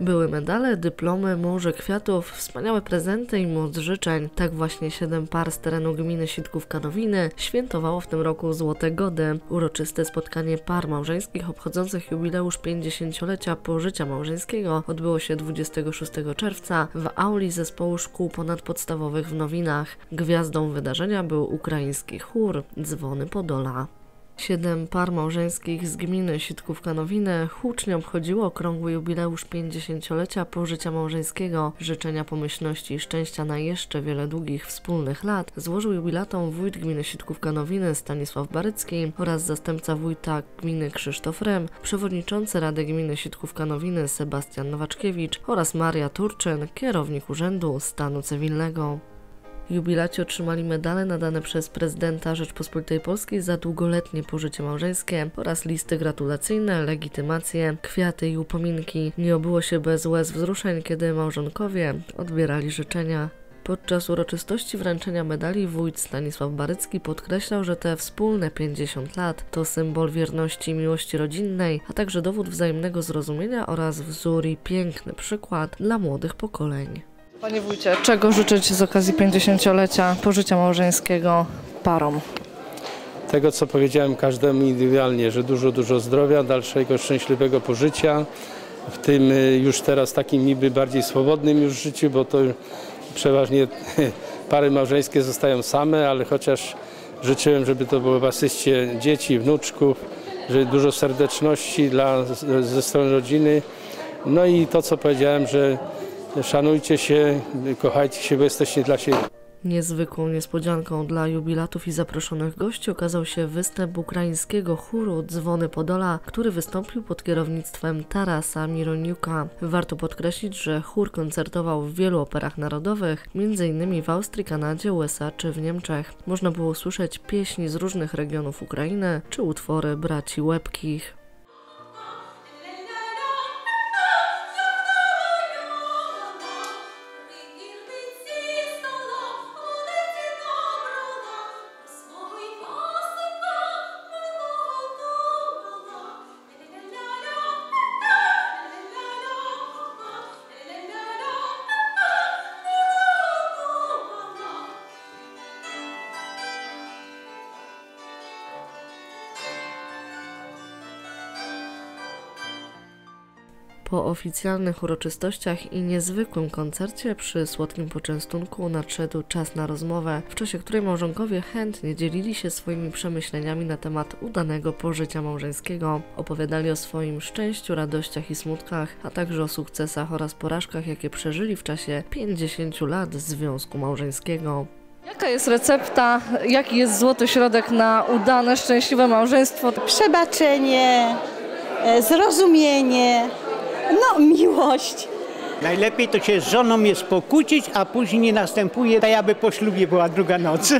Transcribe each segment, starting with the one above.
Były medale, dyplomy, morze kwiatów, wspaniałe prezenty i moc życzeń. Tak właśnie siedem par z terenu gminy Sitkówka-Nowiny świętowało w tym roku Złote Gody. Uroczyste spotkanie par małżeńskich obchodzących jubileusz 50-lecia pożycia małżeńskiego odbyło się 26 czerwca w auli zespołu szkół ponadpodstawowych w Nowinach. Gwiazdą wydarzenia był ukraiński chór Dzwony Podola. Siedem par małżeńskich z gminy Sitkówka-Nowiny hucznie obchodziło okrągły jubileusz 50-lecia pożycia małżeńskiego. Życzenia pomyślności i szczęścia na jeszcze wiele długich wspólnych lat złożył jubilatom wójt gminy Sitkówka-Nowiny Stanisław Barycki oraz zastępca wójta gminy Krzysztof Rem, przewodniczący Rady Gminy Sitkówka-Nowiny Sebastian Nowaczkiewicz oraz Maria Turczyn, kierownik Urzędu Stanu Cywilnego. Jubilaci otrzymali medale nadane przez prezydenta Rzeczpospolitej Polskiej za długoletnie pożycie małżeńskie oraz listy gratulacyjne, legitymacje, kwiaty i upominki. Nie obyło się bez łez wzruszeń, kiedy małżonkowie odbierali życzenia. Podczas uroczystości wręczenia medali wójt Stanisław Barycki podkreślał, że te wspólne 50 lat to symbol wierności i miłości rodzinnej, a także dowód wzajemnego zrozumienia oraz wzór i piękny przykład dla młodych pokoleń. Panie wójcie, czego życzyć z okazji 50-lecia pożycia małżeńskiego parom? tego, co powiedziałem każdemu indywidualnie, że dużo, dużo zdrowia, dalszego szczęśliwego pożycia, w tym y, już teraz takim niby bardziej swobodnym już życiu, bo to przeważnie pary małżeńskie zostają same, ale chociaż życzyłem, żeby to było w asyście dzieci, wnuczków, że dużo serdeczności dla, ze strony rodziny. No i to, co powiedziałem, że szanujcie się, kochajcie się, bo jesteście dla siebie. Niezwykłą niespodzianką dla jubilatów i zaproszonych gości okazał się występ ukraińskiego chóru Dzwony Podola, który wystąpił pod kierownictwem Tarasa Mironiuka. Warto podkreślić, że chór koncertował w wielu operach narodowych, m.in. w Austrii, Kanadzie, USA czy w Niemczech. Można było słyszeć pieśni z różnych regionów Ukrainy czy utwory braci Łebkich. Po oficjalnych uroczystościach i niezwykłym koncercie przy słodkim poczęstunku nadszedł czas na rozmowę, w czasie której małżonkowie chętnie dzielili się swoimi przemyśleniami na temat udanego pożycia małżeńskiego. Opowiadali o swoim szczęściu, radościach i smutkach, a także o sukcesach oraz porażkach, jakie przeżyli w czasie 50 lat związku małżeńskiego. Jaka jest recepta, jaki jest złoty środek na udane, szczęśliwe małżeństwo? Przebaczenie, e, zrozumienie, no miłość. Najlepiej to się z żoną jest pokłócić, a później nie następuje, tak jakby po ślubie była druga noc.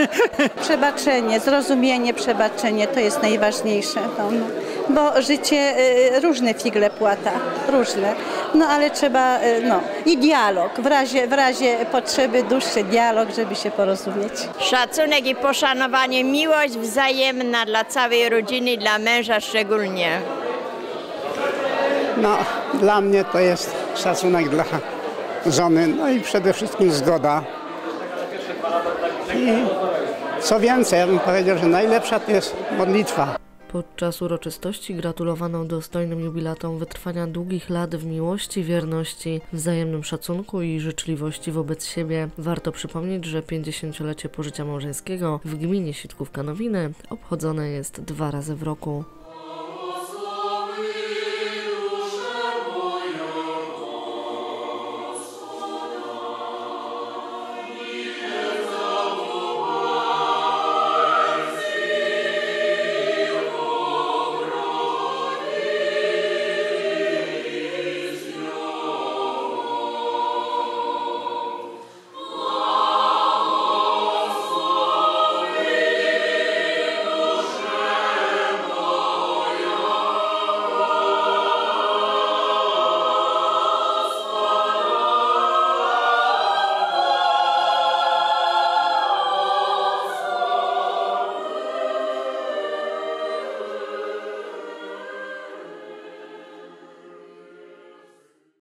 Przebaczenie, zrozumienie, przebaczenie to jest najważniejsze. No, no. Bo życie y, różne figle płata, różne. No ale trzeba, y, no i dialog, w razie, w razie potrzeby dłuższy dialog, żeby się porozumieć. Szacunek i poszanowanie, miłość wzajemna dla całej rodziny, dla męża szczególnie. No, dla mnie to jest szacunek dla żony, no i przede wszystkim zgoda. I co więcej, ja bym powiedział, że najlepsza to jest modlitwa. Podczas uroczystości gratulowano dostojnym jubilatom wytrwania długich lat w miłości, wierności, wzajemnym szacunku i życzliwości wobec siebie. Warto przypomnieć, że 50-lecie pożycia małżeńskiego w gminie Sitkówka Nowiny obchodzone jest dwa razy w roku.